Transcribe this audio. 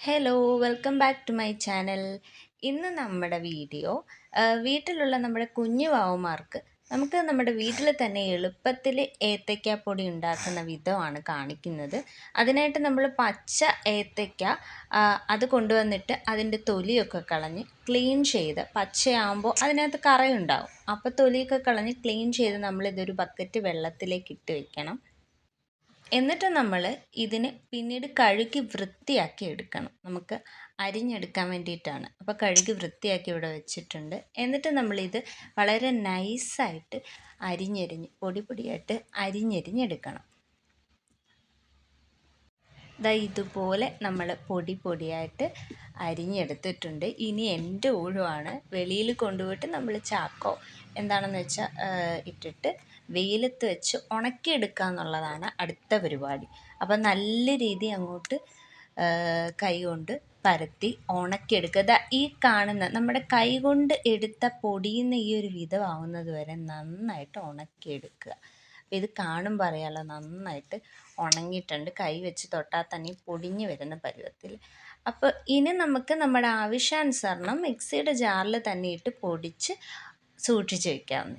Hello welcome back to my channel ഇന്ന് നമ്മുടെ video വീട്ടിലുള്ള നമ്മുടെ കുഞ്ഞു വാവുമാർക്ക് നമുക്ക് നമ്മുടെ വീട്ടിൽ തന്നെ എളുപ്പത്തിൽ പൊടി ഉണ്ടാക്കുന്ന വിധമാണ് കാണിക്കുന്നത്. അതിനായിട്ട് നമ്മൾ പച്ച ഏത്തയ്ക്ക അത് കൊണ്ടുവന്നിട്ട് അതിന്റെ തൊലിയൊക്കെ കളഞ്ഞ് ക്ലീൻ ചെയ്ത് പച്ചയാകുമ്പോൾ അതിനകത്ത് കറയുണ്ടാവും. അപ്പോൾ തൊലിയൊക്കെ കളഞ്ഞ് ക്ലീൻ ചെയ്ത് നമ്മളിതൊരു ബക്കറ്റ് വെള്ളത്തിലേക്ക് ഇട്ട് വെക്കണം. എന്നിട്ട് നമ്മൾ ഇതിനെ പിന്നീട് കഴുകി വൃത്തിയാക്കി എടുക്കണം. നമുക്ക് അരിഞ്ഞെടുക്കാൻ വേണ്ടിയിട്ടാണ്. അപ്പോൾ കഴുകി വൃത്തിയാക്കി ഇവിടെ വെച്ചിട്ടുണ്ട്. എന്നിട്ട് നമ്മളിത് വളരെ നൈസായിട്ട് അരിഞ്ഞരിഞ്ഞ് പൊടി പൊടിയായിട്ട് അരിഞ്ഞരിഞ്ഞെടുക്കണം. ദാ ഇതുപോലെ നമ്മൾ പൊടി പൊടിയായിട്ട് അരിഞ്ഞെടുത്തിട്ടുണ്ട്. ഇനി എന്റെ ഊഴമാണ് വെളിയിൽ കൊണ്ടുപോയിട്ട് നമ്മൾ ചാക്കോ എന്താണെന്ന് വെച്ചാൽ ഇട്ടിട്ട് വെയിലത്ത് വെച്ച് ഉണക്കിയെടുക്കുക എന്നുള്ളതാണ് അടുത്ത പരിപാടി. അപ്പം നല്ല രീതി അങ്ങോട്ട് കൈ കൊണ്ട് പരത്തി ഉണക്കിയെടുക്കുക. ഈ കാണുന്ന നമ്മുടെ കൈ കൊണ്ട് എടുത്ത പൊടിയുന്ന ഈ ഒരു വിധമാവുന്നത് വരെ നന്നായിട്ട് ഉണക്കിയെടുക്കുക. ഇത് കാണുമ്പോൾ അറിയാമല്ലോ നന്നായിട്ട് ഉണങ്ങിയിട്ടുണ്ട്. കൈ വെച്ച് തൊട്ടാൽ തന്നെ പൊടിഞ്ഞു വരുന്ന പരുവത്തിൽ. അപ്പോൾ ഇനി നമുക്ക് നമ്മുടെ ആവശ്യാനുസരണം മിക്സിയുടെ ജാറിൽ തന്നെ ഇട്ട് പൊടിച്ച് സൂക്ഷിച്ച് വയ്ക്കാവുന്നത്